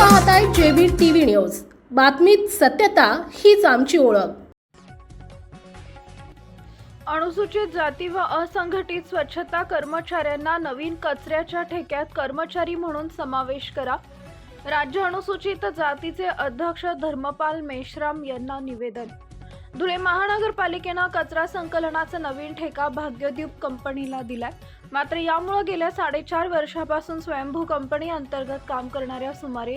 पाहताय JB TV news. बातमीत सत्यता हीच आमची ओळख. अनुसूचित जाती व असंघटित स्वच्छता कर्मचाऱ्यांना नवीन कचऱ्याच्या ठेक्यात कर्मचारी म्हणून समावेश करा. राज्य अनुसूचित जातीचे अध्यक्ष धर्मपाल मेश्राम यांना निवेदन. धुळे महानगरपालिकेनं कचरा संकलनाचा नवीन ठेका भाग्यदीप कंपनीला दिलाय. मात्र यामुळे गेल्या साडेचार वर्षापासून स्वयंभू कंपनी अंतर्गत काम करणाऱ्या सुमारे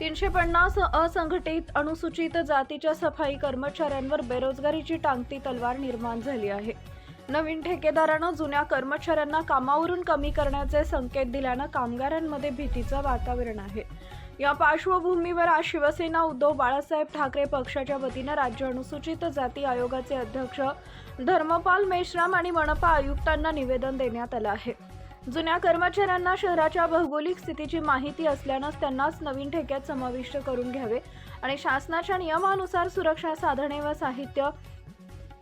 तीनशे पन्नास असंघटित अनुसूचित जातीच्या सफाई कर्मचाऱ्यांवर बेरोजगारीची टांगती तलवार निर्माण झाली आहे. नवीन ठेकेदारानं जुन्या कर्मचाऱ्यांना कामावरून कमी करण्याचे संकेत दिल्यानं कामगारांमध्ये भीतीचं वातावरण आहे. या पार्श्वभूमीवर आज शिवसेना उद्धव बाळासाहेब ठाकरे पक्षाच्या वतीनं राज्य अनुसूचित जाती आयोगाचे अध्यक्ष धर्मपाल मेश्राम आणि मनपा आयुक्तांना निवेदन देण्यात आलं आहे. जुन्या कर्मचाऱ्यांना शहराच्या भौगोलिक स्थितीची माहिती असल्यानंच त्यांनाच नवीन ठेक्यात समाविष्ट करून घ्यावे आणि शासनाच्या नियमानुसार सुरक्षा साधने व साहित्य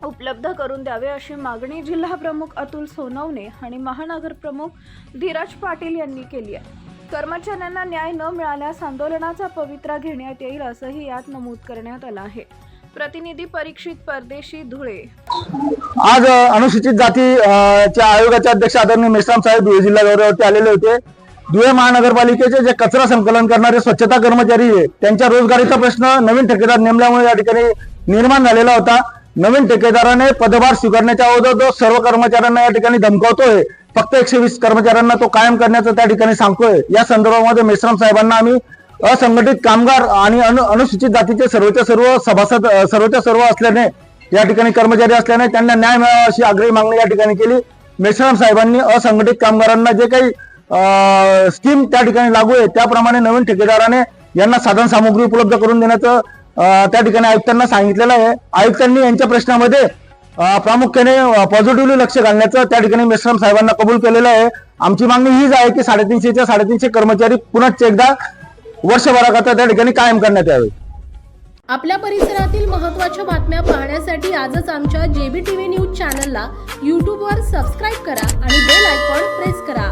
उपलब्ध करून द्यावे अशी मागणी जिल्हा प्रमुख अतुल सोनवणे आणि महानगर प्रमुख धीरज पाटील यांनी केली आहे. कर्मचाऱ्यांना न्याय न मिळाल्यास आंदोलनाचा पवित्रा घेण्यात येईल असंही यात नमूद करण्यात आलं आहे. प्रतिनिधी परीक्षित परदेशी धुळे. आज अनुसूचित जाती च्या आयोगाचे अध्यक्ष आदरणीय मेश्राम साहेब धुळे जिल्हा दौऱ्यावरती आलेले होते. धुळे महानगरपालिकेचे जे कचरा संकलन करणारे स्वच्छता कर्मचारी आहे त्यांच्या रोजगारीचा प्रश्न नवीन ठेकेदार नेमल्यामुळे या ठिकाणी निर्माण झालेला होता. नवीन ठेकेदाराने पदभार स्वीकारण्याच्या अगोदर जो सर्व कर्मचाऱ्यांना या ठिकाणी धमकावतोय. फक्त एकशे वीस कर्मचाऱ्यांना तो कायम करण्याचं त्या ठिकाणी सांगतोय. या संदर्भामध्ये मेश्राम साहेबांना आम्ही असंघटित कामगार आणि अनु अनुसूचित जातीचे सर्वच्या सर्व सभासद सर्वच्या सर्व असल्याने या ठिकाणी कर्मचारी असल्याने त्यांना न्याय मिळावा अशी आग्रही मागणी या ठिकाणी केली. मेश्राम साहेबांनी असंघटित कामगारांना जे काही स्कीम त्या ठिकाणी लागू आहे त्याप्रमाणे नवीन ठेकेदाराने यांना साधन सामुग्री उपलब्ध करून देण्याचं त्या ठिकाणी आयुक्तांना सांगितलेलं आहे. आयुक्तांनी यांच्या प्रश्नामध्ये प्रामुख्याने पॉझिटिव्हली लक्ष घालण्याचं त्या ठिकाणी मेश्राम साहेबांना कबूल केलेलं आहे. आमची मागणी हीच आहे की साडेतीनशेच्या साडेतीनशे कर्मचारी पुन्हा एकदा वर्षभराकरता त्या ठिकाणी कायम करण्यात यावे. आपल्या परिसरातील महत्त्वाच्या बातम्या पाहण्यासाठी आजच आमच्या जेबी टीव्ही न्यूज चॅनलला यूट्यूबवर सबस्क्राईब करा आणि बेल आयकॉन प्रेस करा.